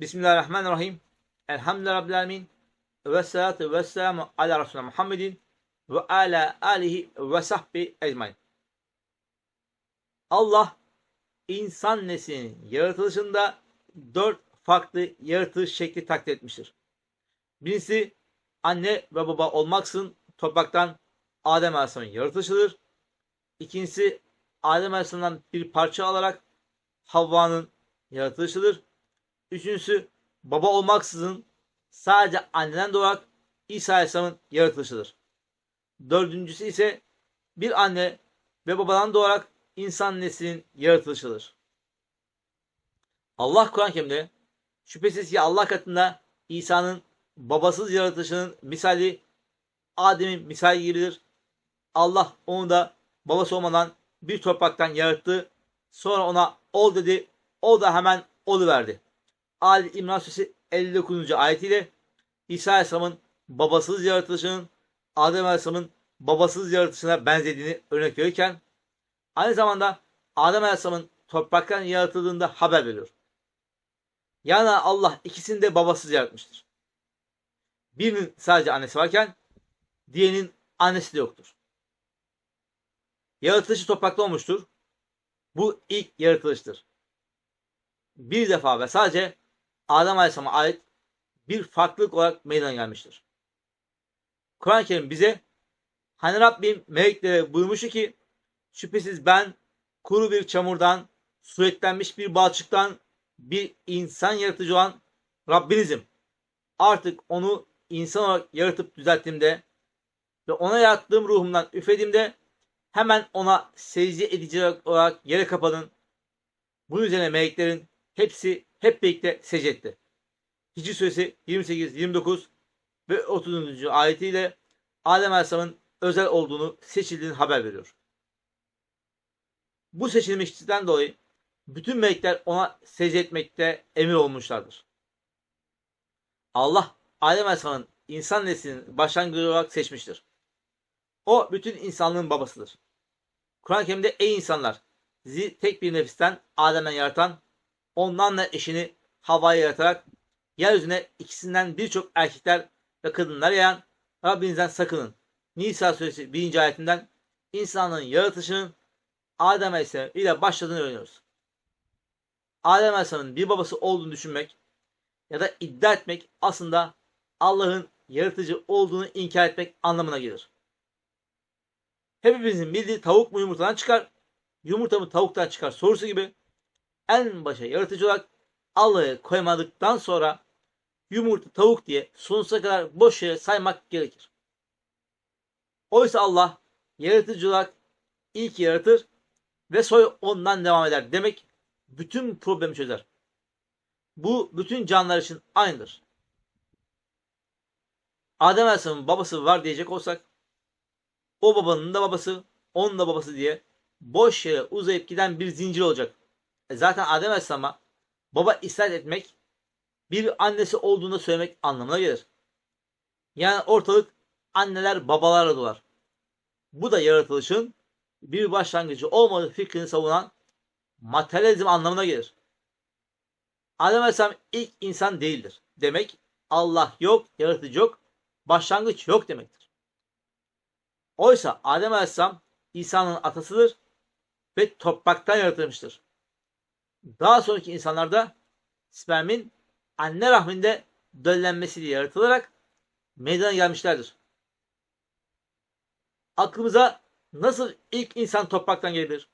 Bismillahirrahmanirrahim. Elhamdülillahi Rabbil Alemin. Ve salatu ve selamu ala Resulü Muhammedin ve ala alihi ve sahbi ecmain. Allah insan neslinin yaratılışında dört farklı yaratılış şekli takdir etmiştir. Birincisi anne ve baba olmaksın topraktan Adem Aleyhisselam'ın yaratılışıdır. İkincisi Adem Aleyhisselam'dan bir parça alarak Havva'nın yaratılışıdır. Üçüncüsü baba olmaksızın sadece anneden doğarak İsa Aleyhisselam'ın yaratılışıdır. Dördüncüsü ise bir anne ve babadan doğarak insan neslinin yaratılışıdır. Allah Kur'an-ı Kerim'de şüphesiz ki Allah katında İsa'nın babasız yaratılışının misali Adem'in misali gibidir. Allah onu da babası olmadan bir topraktan yarattı. Sonra ona ol dedi. O da hemen oluverdi. Ali İmran Suresi 59. ayetiyle İsa Aleyhisselam'ın babasız yaratılışının Adem Aleyhisselam'ın babasız yaratılışına benzediğini örnek verirken aynı zamanda Adem Aleyhisselam'ın topraktan yaratıldığında haber veriyor. Yani Allah ikisini de babasız yaratmıştır. Birinin sadece annesi varken diğerinin annesi de yoktur. Yaratılışı toprakta olmuştur. Bu ilk yaratılıştır. Bir defa ve sadece Adem Aleyhisselam'a ait bir farklılık olarak meydana gelmiştir. Kur'an-ı Kerim bize hani Rabbim meleklere buyurmuştu ki şüphesiz ben kuru bir çamurdan suretlenmiş bir balçıktan bir insan yaratıcı olan Rabbinizim. Artık onu insan olarak yaratıp düzelttiğimde ve ona yarattığım ruhumdan üflediğimde hemen ona secde edici olarak yere kapadın. Bunun üzerine meleklerin hepsi hep birlikte secdetti. Hicri suresi 28, 29 ve 30. ayetiyle Adem Aleyhisselam'ın özel olduğunu, seçildiğini haber veriyor. Bu seçilmişlikten dolayı bütün melekler ona secde etmekte emir olmuşlardır. Allah Adem Aleyhisselam'ın insan neslinin başlangıcı olarak seçmiştir. O bütün insanlığın babasıdır. Kur'an-ı Kerim'de ey insanlar sizi tek bir nefisten Adem'den yaratan ondan da eşini Havva'ya yaratarak yeryüzüne ikisinden birçok erkekler ve kadınlar yayan Rabbinizden sakının. Nisa suresi 1. ayetinden insanlığın yaratışının Adem Aleyhisselam ile başladığını öğreniyoruz. Adem Aleyhisselam'ın bir babası olduğunu düşünmek ya da iddia etmek aslında Allah'ın yaratıcı olduğunu inkar etmek anlamına gelir. Hepimizin bildiği tavuk mu yumurtadan çıkar, yumurta mı tavuktan çıkar sorusu gibi en başa yaratıcı olarak Allah'ı koymadıktan sonra yumurta tavuk diye sonsuza kadar boş yere saymak gerekir. Oysa Allah yaratıcı olarak ilk yaratır ve soy ondan devam eder demek bütün problemi çözer. Bu bütün canlılar için aynıdır. Adem Aleyhisselam'ın babası var diyecek olsak o babanın da babası onun da babası diye boş yere uzayıp giden bir zincir olacak. E zaten Adem Aleyhisselam'a baba isnat etmek bir annesi olduğunu söylemek anlamına gelir. Yani ortalık anneler babalarla dolar. Bu da yaratılışın bir başlangıcı olmadığı fikrini savunan materyalizm anlamına gelir. Adem Aleyhisselam ilk insan değildir. Demek Allah yok, yaratıcı yok, başlangıç yok demektir. Oysa Adem Aleyhisselam İsa'nın atasıdır ve topraktan yaratılmıştır. Daha sonraki insanlarda spermin anne rahminde döllenmesiyle yaratılarak meydana gelmişlerdir. Aklımıza nasıl ilk insan topraktan gelebilir?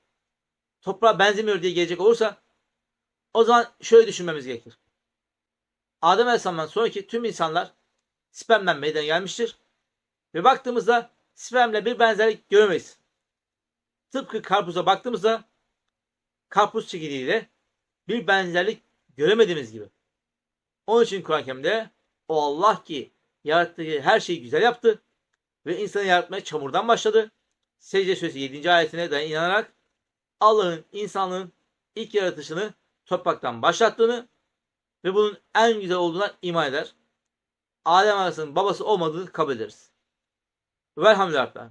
Toprağa benzemiyor diye gelecek olursa o zaman şöyle düşünmemiz gerekir. Adem Aleyhisselam'dan sonraki tüm insanlar spermden meydana gelmiştir. Ve baktığımızda spermle bir benzerlik göremeyiz. Tıpkı karpuza baktığımızda karpuz çekirdeğiyle bir benzerlik göremediğimiz gibi. Onun için Kur'an-ı Kerim'de o Allah ki yarattığı her şeyi güzel yaptı ve insanı yaratmaya çamurdan başladı. Secde Suresi 7. ayetine de inanarak Allah'ın insanlığın ilk yaratışını topraktan başlattığını ve bunun en güzel olduğuna iman eder. Adem Aleyhisselam'ın babası olmadığını kabul ederiz. Velhamdülillah.